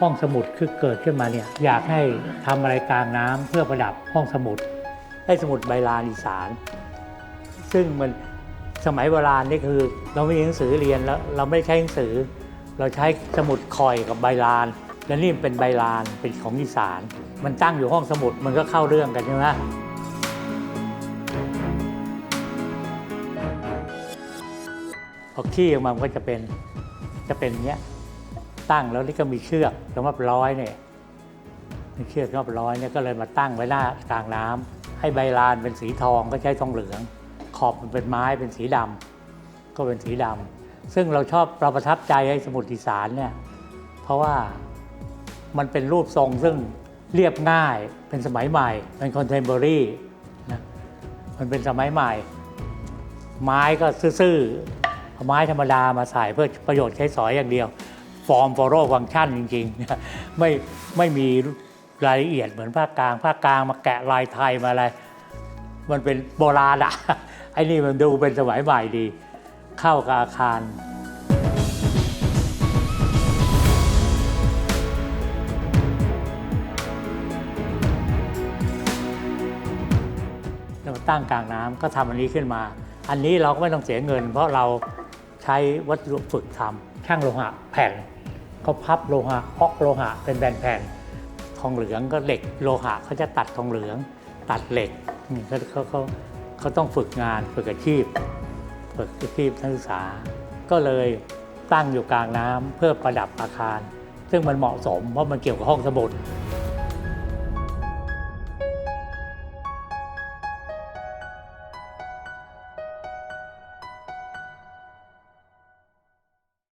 ห้องสมุดคือเกิดขึ้นมาเนี่ยอยากให้ทำอะไรกลางน้ำเพื่อประดับห้องสมุดให้สมุดใบลานอีสาน ซึ่งมันสมัยโบราณนี่คือ เราไม่มีหนังสือเรียนแล้วเราไม่ใช้หนังสือ เราใช้สมุดคอยกับใบลาน และนี่เป็นใบลานเป็นของอีสาน มันตั้งอยู่ห้องสมุดมันก็เข้าเรื่องกันใช่ไหมพอขี้ออกมามันก็จะเป็นจะเป็นเงี้ย ตั้งแล้วนี่ก็มีเชือกสำหรับร้อยเนี่ยมีเชือกสำหรับร้อยเนี่ยก็เลยมาตั้งไว้หน้ากลางน้ำให้ใบลานเป็นสีทองก็ใช้ทองเหลือง ขอบมันเป็นไม้เป็นสีดำก็เป็นสีดำซึ่งเราชอบเราประทับใจไอ้สมุดอีสานเนี่ยเพราะว่ามันเป็นรูปทรงซึ่งเรียบง่ายเป็นสมัยใหม่ เป็นคอนเทม p o r a r y นะมันเป็นสมัยใหม่ ไม้ก็ซื่อๆเอาไม้ธรรมดามาใส่เพื่อประโยชน์ใช้สอยอย่างเดียว ฟอร์มฟอร์โรฟังชันจริงๆ ไม่ไม่มีรายละเอียดเหมือนภาคกลาง ภาคกลางมาแกะลายไทยมาอะไร มันเป็นโบราณอะไอ้นี่มันดูเป็นสมัยใหม่ดี เข้ากับอาคารตั้งกลางน้ำก็ทำอันนี้ขึ้นมา อันนี้เราก็ไม่ต้องเสียเงิน เพราะเรา ช้วัสดุฝึกทำช่างโลหะแผ่นเขาพับโลหะฮอกโลหะเป็นแผ่นๆทองเหลืองก็เหล็กโลหะเขาจะตัดทองเหลือง ตัดเหล็กนี่เขาเขาเขาเขาต้องฝึกงานฝึกอาชีพ ฝึกอาชีพนักศึกษา ก็เลยตั้งอยู่กลางน้ำเพื่อประดับอาคาร ซึ่งมันเหมาะสมเพราะมันเกี่ยวกับห้องสมุด